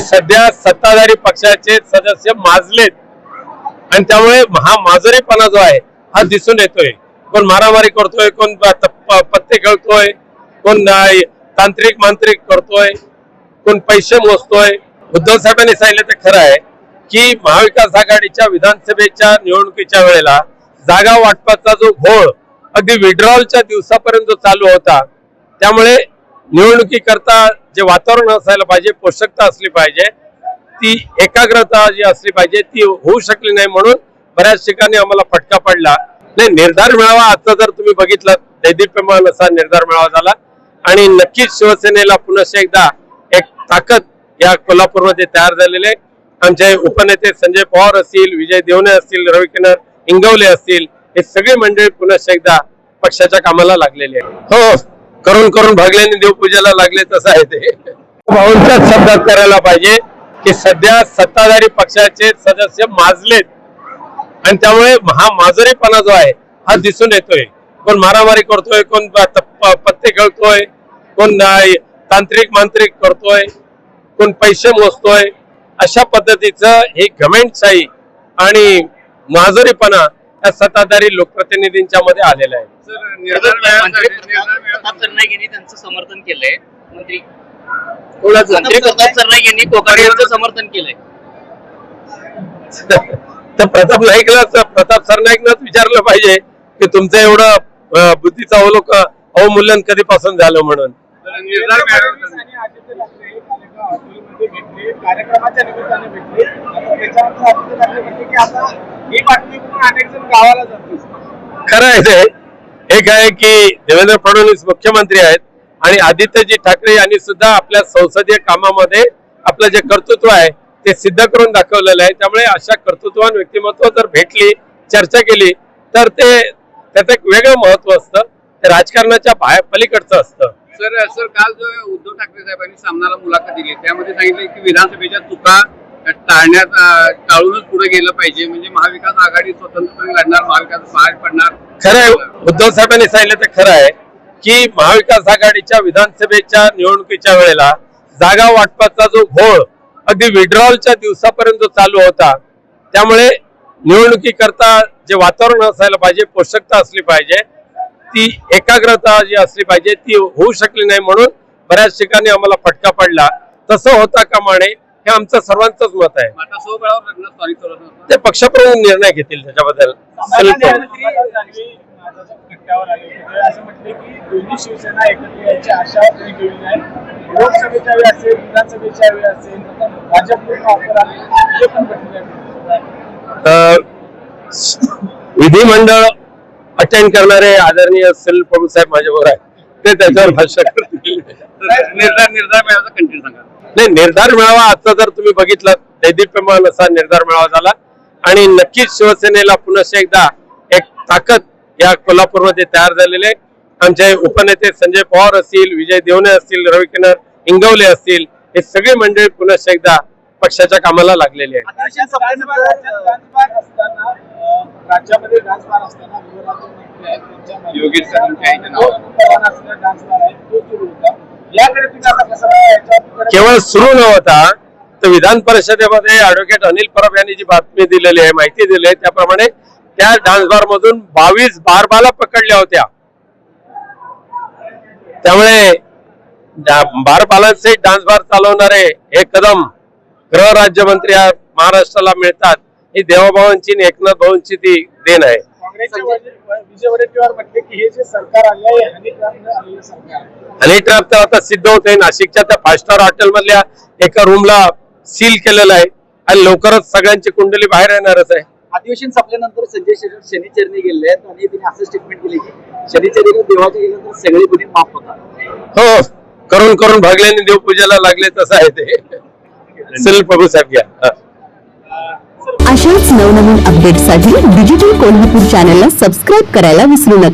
की सध्या सत्ताधारी पक्षाचे सदस्य माजलेत. आणि त्यामुळे हा माजुरीपणा जो आहे हा दिसून येतोय. कोण मारामारी करतोय कोण पत्ते खेळतोय कोण तांत्रिक मांत्रिक करतोय कोण पैसे मोजतोय. उद्धव साहेबांनी सांगितलं ते खरं आहे की महाविकास आघाडीच्या विधानसभेच्या निवडणुकीच्या वेळेला जागा वाटपाचा जो घोळ अगदी विड्रॉलच्या दिवसापर्यंत जो चालू होता त्यामुळे निवडणुकीकरता जे वातावरण असायला पाहिजे पोषकता असली पाहिजे ती एकाग्रता जी असली पाहिजे ती होऊ शकली नाही म्हणून बऱ्याच ठिकाणी आम्हाला फटका पडला. नाही निर्धार मेळावा आता जर तुम्ही बघितलं दैदिप्यमान असा निर्धार मेळावा झाला. आणि नक्कीच शिवसेनेला पुन्हा एकदा एक ताकद या कोल्हापूरमध्ये तयार झालेले आमचे उपनेते संजय पवार असतील विजय देवणे असतील रविकिनार इंगवले असतील हे सगळे मंडळी पुन्हा एकदा पक्षाच्या कामाला लागलेले आहे हो. करून करून भागल्याने देवपूजेला लागले तसं आहे ते. भाऊंच्याच शब्दात करायला पाहिजे की सध्या सत्ताधारी पक्षाचे सदस्य माजलेत. आणि त्यामुळे हा माजुरीपणा जो आहे हा दिसून येतोय. कोण मारामारी करतोय कोण प- पत्ते खेळतोय कोण तांत्रिक मांत्रिक करतोय कोण पैसे मोजतोय अशा पद्धतीचं हे घमेंटशाही आणि माजुरीपणा या सत्ताधारी लोकप्रतिनिधींच्या मध्ये आलेला आहे सरनाईक यांनी त्यांचं समर्थन केलंय. मंत्री प्रताप सरनाईक यांनी कोकाटे यांचं समर्थन केलंय. तर प्रताप नाईकला प्रताप सरनाईकनंच विचारलं पाहिजे की तुमचं एवढं बुद्धीचं अवलोक अवमूल्यन कधीपासून झालं म्हणून? हे कार्यक्रमाच्या निमित्ताने भेटले. ही बातमी अनेक जण गावाला खरं आहे ते. एक आहे की देवेंद्र फडणवीस मुख्यमंत्री आहेत आणि आदित्यजी ठाकरे यांनी सुद्धा आपल्या संसदीय कामामध्ये आपलं जे कर्तृत्व आहे ते सिद्ध करून दाखवलेलं आहे. त्यामुळे अशा कर्तृत्वान व्यक्तिमत्व जर भेटली चर्चा केली तर ते त्याचं एक वेगळं महत्त्व असतं. ते राजकारणाच्या बाहेर पलीकडचं असतं. सर सर काल जो उद्धव ठाकरे साहेबांनी सामनाला मुलाखत दिली त्यामध्ये सांगितलं की विधानसभेच्या चुका टाळण्यात टाळूनच पुढे गेलं पाहिजे. म्हणजे महाविकास आघाडी स्वतंत्रपणे लढणार महाविकास बाहेर पडणार. खरं आहे उद्धव साहेबांनी सांगितलं ते खरं आहे की महाविकास आघाडीच्या विधानसभेच्या निवडणुकीच्या वेळेला जागा वाटपाचा जो घोळ अगदी विड्रॉलच्या दिवसापर्यंत चालू होता त्यामुळे निवडणुकीकरता जे वातावरण असायला पाहिजे पोषकता असली पाहिजे ती एकाग्रता जी असली पाहिजे ती होऊ शकली नाही म्हणून बऱ्याच ठिकाणी आम्हाला फटका पडला. तसं होता कामाने हे आमचं सर्वांचंच मत आहे. ते पक्षप्रमुख निर्णय घेतील त्याच्याबद्दल. विधिमंडळ अटेंड करणारे आदरणीय सुनील प्रभू साहेब माझ्याबरोबर आहेत. ते त्याच्यावर भाष्य करतील. निर्धार निर्धार मेळावा कंटिन्यू सांगा. नाही निर्धार मेळावा आता जर तुम्ही बघितलं दैदिप्यमान असा निर्धार मेळावा झाला. आणि नक्कीच शिवसेनेला पुनश्च एकदा एक ताकद या कोल्हापूरमध्ये तयार झालेले आमचे उपनेते संजय पवार असतील विजय देवणे असतील रविकिनार इंगवले असतील हे सगळे मंडळी पुनश्च एकदा पक्षाच्या कामाला लागलेले आहे केवळ सुरू न होता तर विधान परिषदेमध्ये ऍडव्होकेट अनिल परब यांनी जी बातमी दिलेली आहे माहिती दिली आहे त्याप्रमाणे त्या डान्स बार मधून बावीस बारबाला पकडल्या होत्या. त्यामुळे बारबालांचे डान्स बार चालवणारे हे कदम गृह राज्यमंत्री या महाराष्ट्राला मिळतात ही देवाभावांची आणि एकनाथ भाऊंची ती देण आहे. म्हटले की हे जे सरकार आले आहे हे आहे. आणि ट्रॅप तर आता सिद्ध होते नाशिकच्या त्या फाय स्टार हॉटेल मधल्या एका रूमला सील केलेलं आहे. आणि लवकरच सगळ्यांची कुंडली बाहेर येणारच आहे. अधिवेशन संपल्यानंतर संजय शनिचरणी गेले आहेत आणि त्यांनी असं स्टेटमेंट दिले की शनिचरीला देवाच्या गेल्यानंतर सगळे गुन्हे माफ होतात. हो करून करून भागल्याने देवपूजेला लागले तसं आहे ते. सुनील प्रभू साहेब घ्या. अशाच नवनवीन अपडेटसाठी डिजिटल कोल्हापूर चॅनलला सबस्क्राईब करायला विसरू नका.